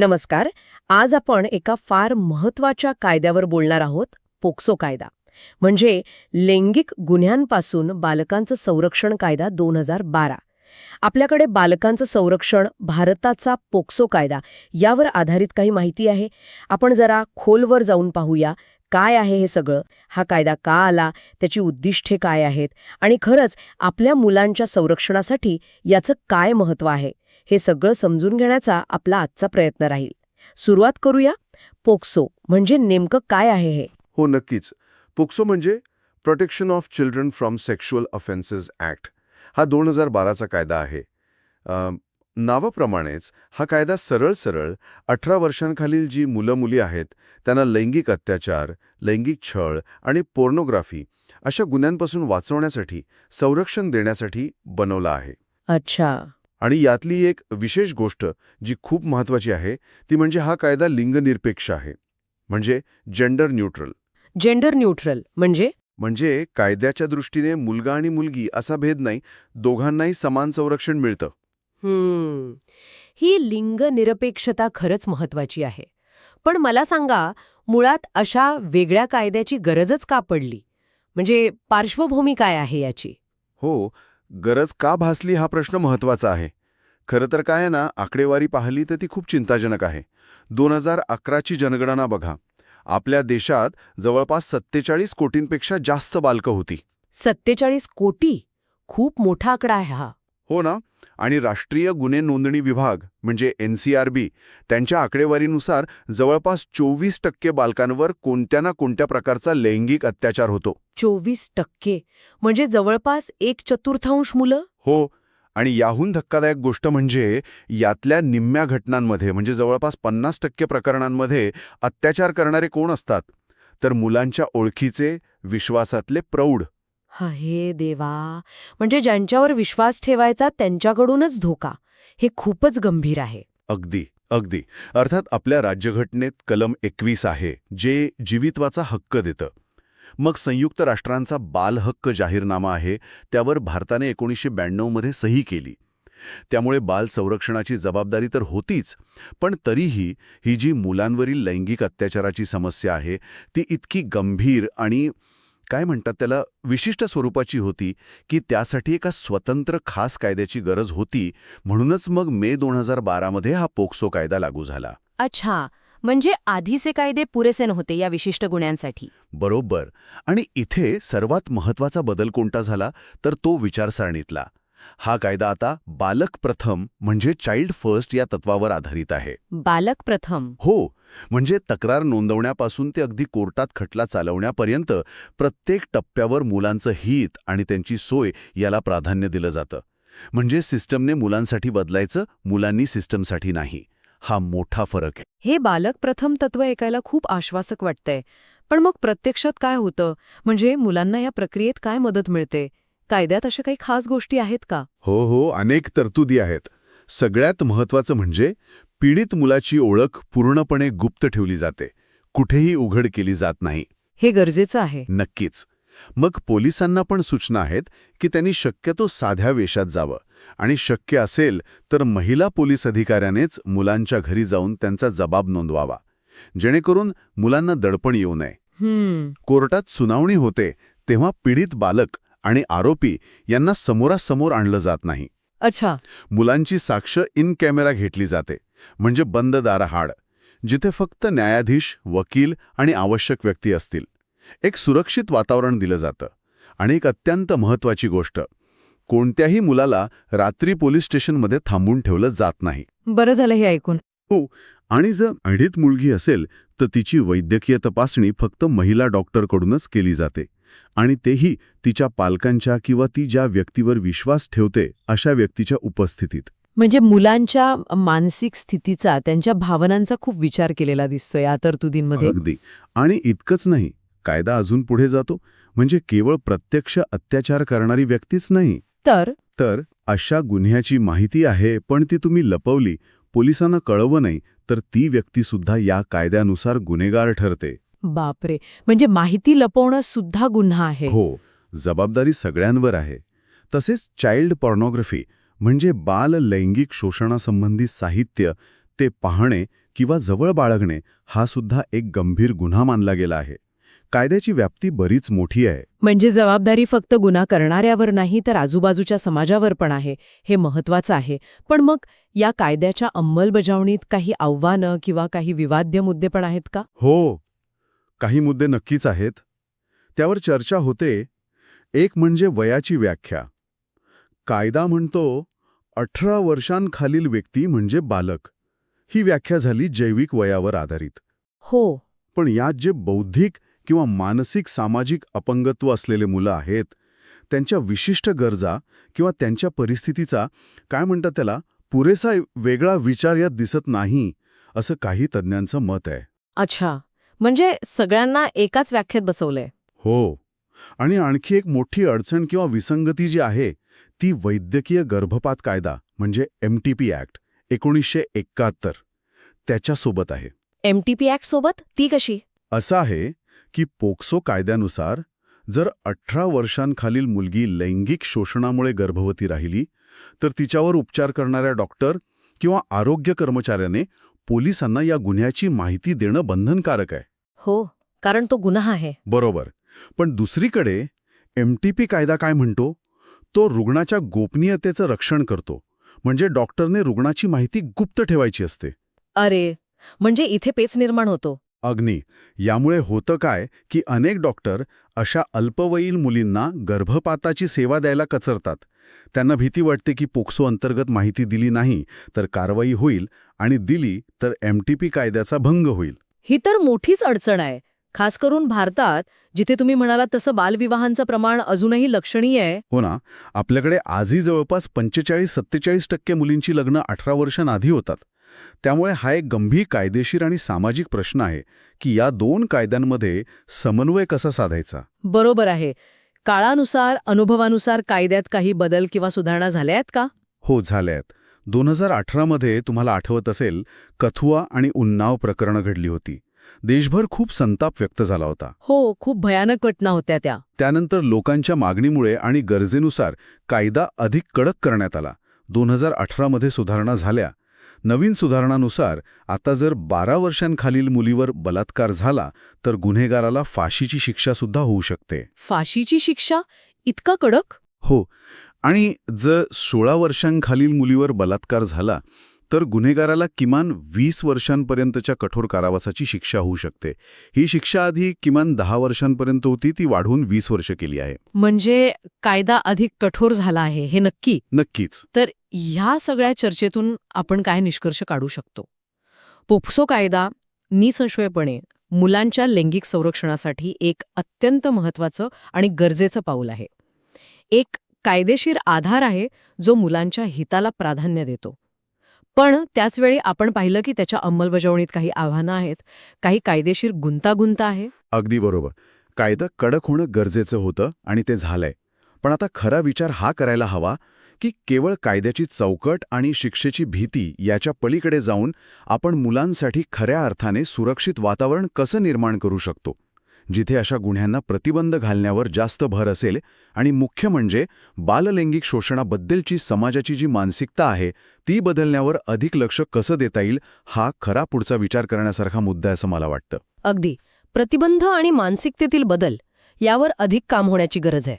नमस्कार. आज आपण एका फार महत्त्वाच्या कायद्यावर बोलणार आहोत पोक्सो कायदा. म्हणजे लैंगिक गुन्ह्यांपासून बालकांचं संरक्षण कायदा दोन हजार बारा. आपल्याकडे बालकांचं संरक्षण भारताचा पोक्सो कायदा यावर आधारित काही माहिती आहे. आपण जरा खोलवर जाऊन पाहूया काय आहे हे सगळं? हा कायदा का आला? त्याची उद्दिष्टे काय आहेत? आणि खरंच आपल्या मुलांच्या संरक्षणासाठी याचं काय महत्त्व आहे? हे सगळं समजून घेण्याचा आपला आजचा प्रयत्न राहील. सुरुवात करूया. पोक्सो म्हणजे नेमकं काय आहे हे? हो नक्कीच. पोक्सो म्हणजे protection of children from sexual offences act हा दोन हजार बाराचा कायदा आहे. नावाप्रमाणेच हा कायदा सरळ सरळ अठरा वर्षांखालील जी मुलं मुली आहेत त्यांना लैंगिक अत्याचार लैंगिक छळ आणि पोर्नोग्राफी अशा गुन्ह्यांपासून वाचवण्यासाठी संरक्षण देण्यासाठी बनवला आहे. अच्छा. आणि यातली एक विशेष गोष्ट जी खूप महत्वाची आहे ती म्हणजे हा कायदा लिंगनिरपेक्ष आहे. म्हणजे जेंडर न्यूट्रल जेंडर न्यूट्रल म्हणजे? म्हणजे कायद्याच्या दृष्टीने मुलगा आणि मुलगी असा भेद नाही दोघांनाही समान संरक्षण मिळतं. हम्म. ही लिंगनिरपेक्षता खरंच महत्वाची आहे. पण मला सांगा मुळात अशा वेगळ्या कायद्याची गरजच का पडली? म्हणजे पार्श्वभूमी काय आहे याची? हो गरज का भासली हा प्रश्न महत्त्वाचा आहे. खरं तर काय आहे ना आकडेवारी पाहिली तर ती खूप चिंताजनक आहे. दोन हजार अकराची जनगणना बघा. आपल्या देशात जवळपास सत्तेचाळीस कोटींपेक्षा जास्त बालकं होती. सत्तेचाळीस कोटी? खूप मोठा आकडा आहे हा. हो ना? आणि राष्ट्रीय गुन्हे नोंदणी विभाग म्हणजे एन सी आर बी त्यांच्या आकडेवारीनुसार जवळपास चोवीस टक्के बालकांवर कोणत्या ना कोणत्या प्रकारचा लैंगिक अत्याचार होतो. चोवीस टक्के? म्हणजे जवळपास एक चतुर्थांश मुलं? हो. आणि याहून धक्कादायक गोष्ट म्हणजे यातल्या निम्म्या घटनांमध्ये म्हणजे जवळपास पन्नास टक्के प्रकरणांमध्ये अत्याचार करणारे कोण असतात? तर मुलांच्या ओळखीचे विश्वासातले प्रौढ. हे देवा. म्हणजे ज्यांच्यावर विश्वास ठेवायचा त्यांच्याकडूनच धोका. हे खूपच गंभीर आहे. अगदी अगदी. अर्थात आपल्या राज्यघटनेत कलम एकवीस आहे जे जीवित्वाचा हक्क देतं. मग संयुक्त राष्ट्रांचा बालहक्क जाहीरनामा आहे त्यावर भारताने एकोणीसशे ब्याण्णवमध्ये सही केली. त्यामुळे बाल संरक्षणाची जबाबदारी तर होतीच पण तरीही ही जी मुलांवरील लैंगिक अत्याचाराची समस्या आहे ती इतकी गंभीर आणि काय म्हणतात त्याला विशिष्ट स्वरूपाची होती की त्यासाठी एका स्वतंत्र खास कायद्याची गरज होती म्हणूनच मग मे दोन हजार बारामध्ये हा पोक्सो कायदा लागू झाला. अच्छा म्हणजे आधीचे कायदे पुरेसे नव्हते या विशिष्ट गुन्ह्यांसाठी. बरोबर. आणि इथे सर्वात महत्त्वाचा बदल कोणता झाला तर तो विचारसरणीतला. हा कायदा आता बालक प्रथम म्हणजे चाइल्ड फर्स्ट या तत्वावर आधारित आहे. बालक प्रथम. हो म्हणजे तक्रार नोंदवण्यापासून ते अगदी कोर्टात खटला चालवण्यापर्यंत प्रत्येक टप्प्यावर मुलांचं हित आणि त्यांची सोय याला प्राधान्य दिलं जातं. म्हणजे सिस्टमने मुलांसाठी बदलायचं मुलांनी सिस्टमसाठी नाही. हा मोठा फरक आहे. हे बालक प्रथम तत्व ऐकायला खूप आश्वासक वाटतंय. पण मग प्रत्यक्षात काय होतं? म्हणजे मुलांना या प्रक्रियेत काय मदत मिळते? कायद्यात अशा काही खास गोष्टी आहेत का? हो हो अनेक तरतुदी आहेत. सगळ्यात महत्वाचं म्हणजे पीडित मुलाची ओळख पूर्णपणे गुप्त ठेवली जाते. कुठेही उघड केली जात नाही. हे गरजेचं आहे. नक्कीच. मग पोलिसांना पण सूचना आहेत की त्यांनी शक्यतो साध्या वेशात जावं. आणि शक्य असेल तर महिला पोलीस अधिकाऱ्यानेच मुलांच्या घरी जाऊन त्यांचा जबाब नोंदवावा. जेणेकरून मुलांना दडपण येऊ नये. कोर्टात सुनावणी होते तेव्हा पीडित बालक आणि आरोपी यांना समोरासमोर आणलं जात नाही. अच्छा. मुलांची साक्ष इन कॅमेरा घेतली जाते म्हणजे बंद दारहाड जिथे फक्त न्यायाधीश वकील आणि आवश्यक व्यक्ती असतील. एक सुरक्षित वातावरण दिलं जातं आणि एक अत्यंत महत्वाची गोष्ट कोणत्याही मुलाला रात्री पोलीस स्टेशनमध्ये थांबून ठेवलं जात नाही. बरं झालं हे ऐकून. आणि जर अढीत मुलगी असेल तर तिची वैद्यकीय तपासणी फक्त महिला डॉक्टरकडूनच केली जाते. आणि तेही तिच्या पालकांच्या किंवा ती ज्या व्यक्तीवर विश्वास ठेवते अशा व्यक्तीच्या उपस्थितीत. म्हणजे मुलांच्या मानसिक स्थितीचा त्यांच्या भावनांचा खूप विचार केलेला दिसतोय या तरतुदींमध्ये. अगदी. आणि इतकंच नाही कायदा अजून पुढे जातो. म्हणजे केवळ प्रत्यक्ष अत्याचार करणारी व्यक्तीच नाही. तर? तर अशा गुन्ह्याची माहिती आहे पण ती तुम्ही लपवली पोलिसांना कळवं नाही तर ती व्यक्तीसुद्धा या कायद्यानुसार गुन्हेगार ठरते. बापरे. म्हणजे माहिती लपवणं सुद्धा गुन्हा आहे. हो जबाबदारी सगळ्यांवर आहे. तसेच चाइल्ड पॉर्नोग्राफी म्हणजे बाल लैंगिक शोषणासंबंधी साहित्य ते पाहणे किंवा जवळ बाळगणे हा सुद्धा एक गंभीर गुन्हा मानला गेला आहे. कायद्याची व्याप्ती बरीच मोठी आहे. म्हणजे जबाबदारी फक्त गुन्हा करणाऱ्यावर नाही तर आजूबाजूच्या समाजावर पण आहे. हे महत्वाचं आहे. पण मग या कायद्याच्या अंमलबजावणीत काही आव्हानं किंवा काही विवाद्य मुद्दे पण आहेत का? हो काही मुद्दे नक्कीच आहेत. त्यावर चर्चा होते. एक म्हणजे वयाची व्याख्या. कायदा म्हणतो अठरा वर्षांखालील व्यक्ती म्हणजे बालक. ही व्याख्या झाली जैविक वयावर आधारित. हो. पण यात जे बौद्धिक किंवा मानसिक सामाजिक अपंगत्व असलेले मुलं आहेत त्यांच्या विशिष्ट गरजा किंवा त्यांच्या परिस्थितीचा काय म्हणतात त्याला पुरेसा वेगळा विचार यात दिसत नाही असं काही तज्ज्ञांचं मत आहे. अच्छा. म्हणजे सगळ्यांना एकाच व्याख्येत बसवलंय. हो. आणि आणखी एक मोठी अडचण किंवा विसंगती जी आहे ती वैद्यकीय गर्भपात कायदा म्हणजे एम टी पी ॲक्ट एकोणीसशे एकाहत्तर त्याच्यासोबत आहे. एमटीपी ऍक्ट सोबत? ती कशी? असं आहे की पोक्सो कायद्यानुसार जर अठरा वर्षांखालील मुलगी लैंगिक शोषणामुळे गर्भवती राहिली तर तिच्यावर उपचार करणाऱ्या डॉक्टर किंवा आरोग्य कर्मचाऱ्याने पोलिसांना या गुन्ह्याची माहिती देणं बंधनकारक आहे. हो कारण तो गुन्हा आहे. बरोबर. पण दुसरीकडे एम टी पी कायदा काय म्हणतो? तो रुग्णाच्या गोपनीयतेचं रक्षण करतो. म्हणजे डॉक्टरने रुग्णाची माहिती गुप्त ठेवायची असते. अरे म्हणजे इथे पेच निर्माण होतो. अग्नी यामुळे होतं काय की अनेक डॉक्टर अशा अल्पवयीन मुलींना गर्भपाताची सेवा द्यायला कचरतात. त्यांना भीती वाटते की पोक्सो अंतर्गत माहिती दिली नाही तर कारवाई होईल आणि दिली तर एम कायद्याचा भंग होईल. ही तर मोठीच अडचण आहे. खास करून भारतात जिथे तुम्ही म्हणालात तसं बालविवाहांचं प्रमाण अजूनही लक्षणीय आहे. हो ना. आपल्याकडे आजही जवळपास पंचेचाळीस सत्तेचाळीस टक्के मुलींची लग्न अठरा वर्षांआधी होतात. त्यामुळे हा एक गंभीर कायदेशीर आणि सामाजिक प्रश्न आहे की या दोन कायद्यांमध्ये समन्वय कसा साधायचा? बरोबर आहे. काळानुसार अनुभवानुसार कायद्यात काही बदल किंवा सुधारणा झाल्या आहेत का? हो झाल्यात दोन हजार अठरामध्ये तुम्हाला आठवत असेल कथुआ आणि उन्नाव प्रकरणं घडली होती. देशभर खूप संताप व्यक्त झाला होता. हो खूप भयानक घटना होत्या त्या. त्यानंतर लोकांच्या मागणीमुळे आणि गरजेनुसार कायदा अधिक कडक करण्यात आला. दोन हजार अठरामध्ये सुधारणा झाल्या. नवीन सुधारणानुसार आता जर बारा वर्षांखालील मुलीवर बलात्कार झाला तर गुन्हेगाराला फाशीची शिक्षासुद्धा होऊ शकते. फाशीची शिक्षा? इतका कडक? हो. आणि जर सोळा वर्षांखालील मुलीवर बलात्कार झाला तर गुन्हेगाराला किमान वीस वर्षांपर्यंतच्या कठोर कारावासाची शिक्षा होऊ शकते. ही शिक्षा आधी किमान दहा वर्षांपर्यंत होती ती वाढवून वीस वर्ष केली आहे. म्हणजे कायदा अधिक कठोर झाला आहे हे नक्की? नक्कीच. तर ह्या सगळ्या चर्चेतून आपण काय निष्कर्ष काढू शकतो? पोक्सो कायदा निसंशयपणे मुलांच्या लैंगिक संरक्षणासाठी एक अत्यंत महत्वाचं आणि गरजेचं पाऊल आहे. एक कायदेशीर आधार आहे जो मुलांच्या हिताला प्राधान्य देतो. पण त्याचवेळी आपण पाहिलं की त्याच्या अंमलबजावणीत काही आव्हानं आहेत काही कायदेशीर गुंतागुंत आहे? अगदी बरोबर. कायदा कडक होणं गरजेचं होतं आणि ते झालंय. पण आता खरा विचार हा करायला हवा की केवळ कायद्याची चौकट आणि शिक्षेची भीती याच्या पलीकडे जाऊन आपण मुलांसाठी खऱ्या अर्थाने सुरक्षित वातावरण कसं निर्माण करू शकतो? जिथे अशा गुन्ह्यांना प्रतिबंध घालण्यावर जास्त भर असेल आणि मुख्य म्हणजे बाललैंगिक शोषणाबद्दलची समाजाची जी मानसिकता आहे ती बदलण्यावर अधिक लक्ष कसं देता येईल हा खरा पुढचा विचार करण्यासारखा मुद्दा असं मला वाटतं. अगदी. प्रतिबंध आणि मानसिकतेतील बदल यावर अधिक काम होण्याची गरज आहे.